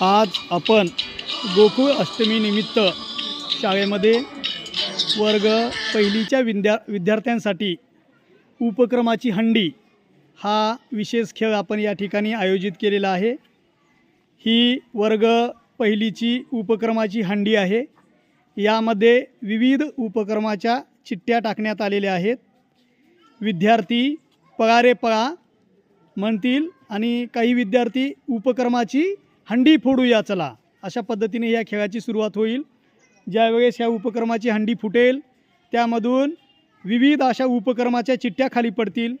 आज आपण गोकुळ अष्टमी निमित्त शाळेमध्ये वर्ग पहिलीच्या विद्या विद्यार्थ्यांसाठी उपक्रमाची हंडी हा विशेष खेळ आपण या ठिकाणी आयोजित केलेला आहे. ही वर्ग पहिलीची उपक्रमाची हंडी आहे. यामध्ये विविध उपक्रमाच्या चिठ्ठ्या टाकण्यात आलेल्या आहेत. विद्यार्थी पळारे पळा म्हणतील आणि काही विद्यार्थी उपक्रमाची हंडी फोडूया चला. अशा पद्धतीने या खेळाची सुरुवात होईल. ज्यावेळेस ह्या उपक्रमाची हंडी फुटेल त्यामधून विविध अशा उपक्रमाच्या चिठ्ठ्या खाली पडतील.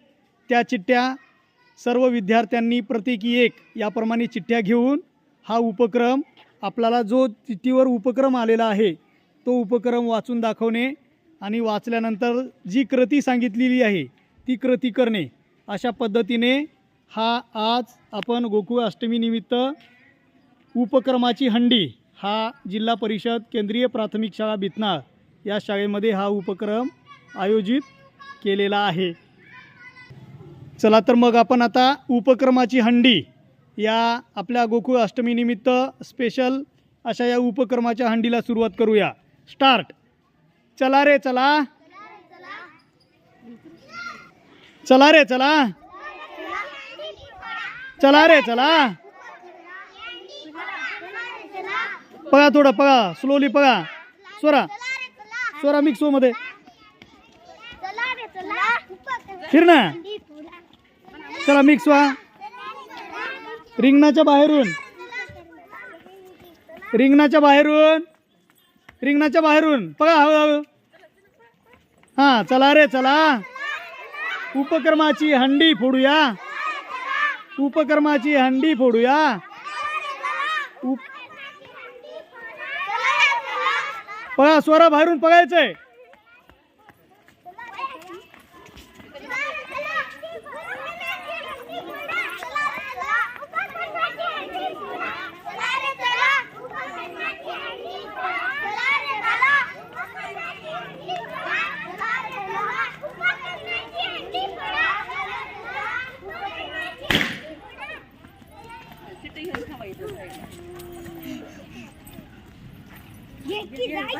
त्या चिठ्ठ्या सर्व विद्यार्थ्यांनी प्रत्येकी एक याप्रमाणे चिठ्ठ्या घेऊन हा उपक्रम आपल्याला जो चिठ्ठीवर उपक्रम आलेला आहे तो उपक्रम वाचून दाखवणे आणि वाचल्यानंतर जी कृती सांगितलेली आहे ती कृती करणे. अशा पद्धतीने हा आज आपण गोकुळ अष्टमीनिमित्त उपक्रमाची हंडी हा जिल्हा परिषद केंद्रीय प्राथमिक शाळा बितनाळ या शाळेमध्ये हा उपक्रम आयोजित केलेला आहे. चला तर मग आपण आता उपक्रमाची हंडी या आपल्या गोकुळ अष्टमीनिमित्त स्पेशल अशा या उपक्रमाच्या हंडीला सुरुवात करूया. स्टार्ट चला रे चला. चला रे चला. चला रे चला. पगा थोडं पळा. स्लोली पळा. स्वरा स्वरा मिक्स हो मध्ये. फिर ना चला मिक्स व्हा. रिंगणाच्या बाहेरून. रिंगणाच्या बाहेरून. रिंगणाच्या बाहेरून. पळा हळूहळू. हां चला रे चला. उपक्रमाची हंडी फोडूया. उपक्रमाची हंडी फोडूया. उप पळा स्वरा बाहेरून पळायचंय.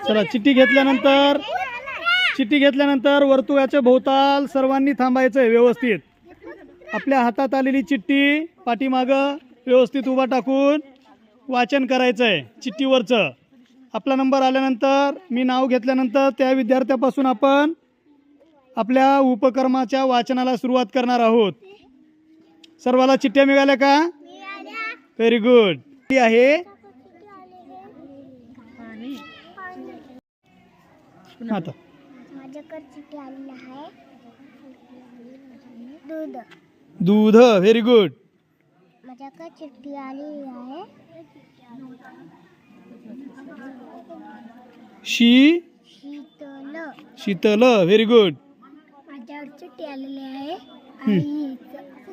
चला चिठ्ठी घेतल्यानंतर चिठ्ठी घेतल्यानंतर वर्तुळाच्या भोवताल सर्वांनी थांबायचं आहे व्यवस्थित. आपल्या हातात आलेली चिठ्ठी पाठीमागं व्यवस्थित उभा टाकून वाचन करायचं आहे चिठ्ठीवरचं. आपला नंबर आल्यानंतर मी नाव घेतल्यानंतर त्या विद्यार्थ्यापासून आपण आपल्या उपक्रमाच्या वाचनाला सुरुवात करणार आहोत. सर्वाला चिठ्ठ्या मिळाल्या का? व्हेरी गुड आहे आता. माझ्याकडे चिठ्ठी आलेली आहे दूध. दूध व्हेरी गुड माझ्याकडे चिठ्ठी आलेली आहे. शी? शीतल. शीतल व्हेरी गुड चिठ्ठी आलेली आहे.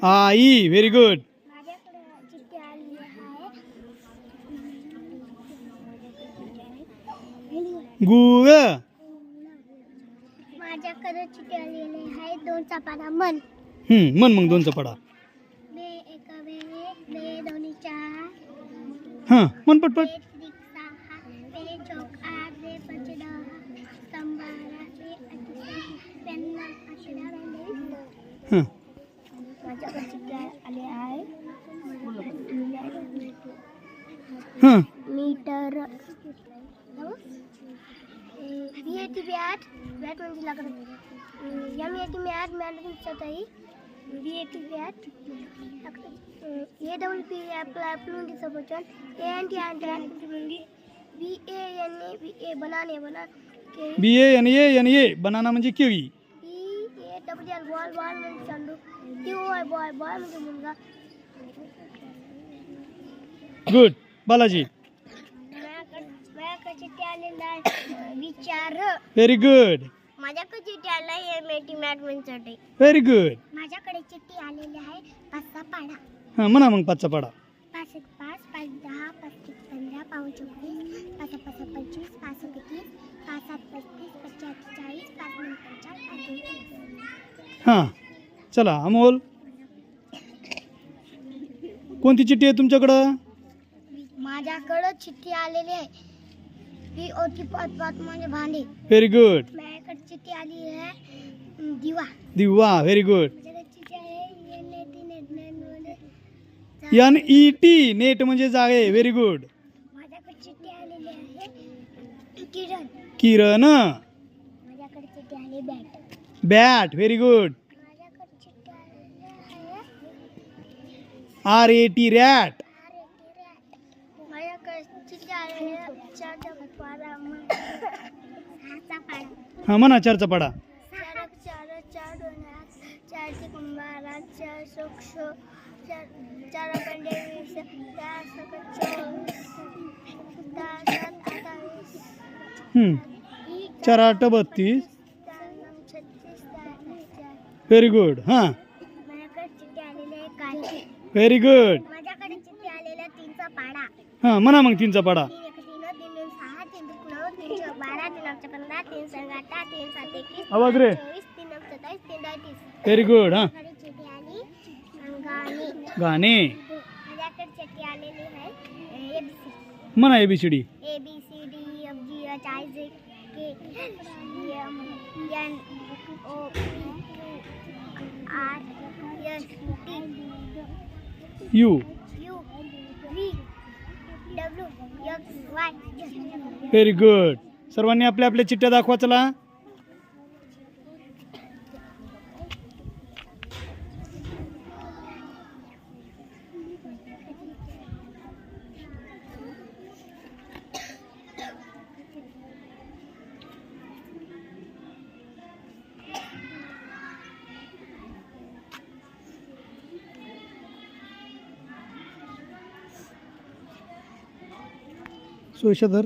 आई व्हेरी गुड माझ्याकडे चिठ्ठी आलेली आहे. गुळ चिठ्ठी आलेली आहे दोन चपाता मन हम्म, मन मग दोन चपाडा बे एक बे बे दोन्ही चार. हां मन पटपट. बे त्रिक सहा बे चौक आठ बे पंच दहा. बे अठरा. हां. माझ्याकडे चिठ्ठी आली आहे? हां. Meter. V A T bat bat म्हणजे लागत M A T mat mat म्हणजे चौथाई। V A T bat A W P apply म्हणजे सपोचन A N T and B A N A B A बनाने बना के। B A N A N A banana म्हणजे केळी B A W L ball ball म्हणजे चेंडू T O I boy boy म्हणजे मुलगा good Balaji माझ्याकडे माझ्याकडे माझ्याकडे चिठ्ठी आलेला आहे विचार. व्हेरी गुड माझ्याकडे चिठ्ठी आला आहे मेटी मॅडमसाठी व्हेरी गुड माझ्याकडे चिठ्ठी आलेली आहे पाचचा पाडा. हां म्हणा मग पाचचा पाडा. पाच एक पाच पाच दहा पाच एक पंधरा पाच चोवीस पाच पाच पंचवीस पाच एक तीस पाच सात पस्तीस पाच चार चाळीस पाच नऊ पंचाळीस पाच दोन. हां चला अमोल. कोणती चिठ्ठी आहे तुमच्याकडं? माझ्याकडं चिठ्ठी आलेली आहे. ही ओटी पाच पाच म्हणजे भांडे। व्हेरी गुड आली आहे Diva. Diva very good N E T net म्हणजे जाळे व्हेरी गुड आलेली आहे किरण। आली bat bat very good R A T rat माझ्याकडे चिठ्ठी आलेली आहे चार जगत पारा हाचा पाडा हां म्हणा चारचा पाडा. चार चार चार दोन हात चार ते कुंभारा चार सोक्ष चार चार पंडे वीस चार सकट चोवीस दहा सात अठ्ठावीस हम्म. चार आठ बत्तीस. चार नऊ छत्तीस दहा चार व्हेरी गुड हां. माझ्याकडे चिठ्ठी आलेली आहे. काठी व्हेरी गुड माझ्याकडे चिठ्ठी आलेला तीनचा पाडा. हां म्हणा मग तीनचा पाडा. तीन तीन संग अठरा तीन सात एकवीस आवाज़ रे. चोवीस तीन नऊ सत्तावीस तीन दहा तीस। व्हेरी गुड हाँ। माझ्याकडे चिठ्ठी आली गाणी गाणे माझ्याकडे चिठ्ठी आलेली आहे एबीसी म्हणा A B C D A B C D F G H I J K M N O P R S T U U V W X Y very good सर्वांनी आपल्या आपल्या चिठ्ठ्या दाखवा चला. सोयशाधर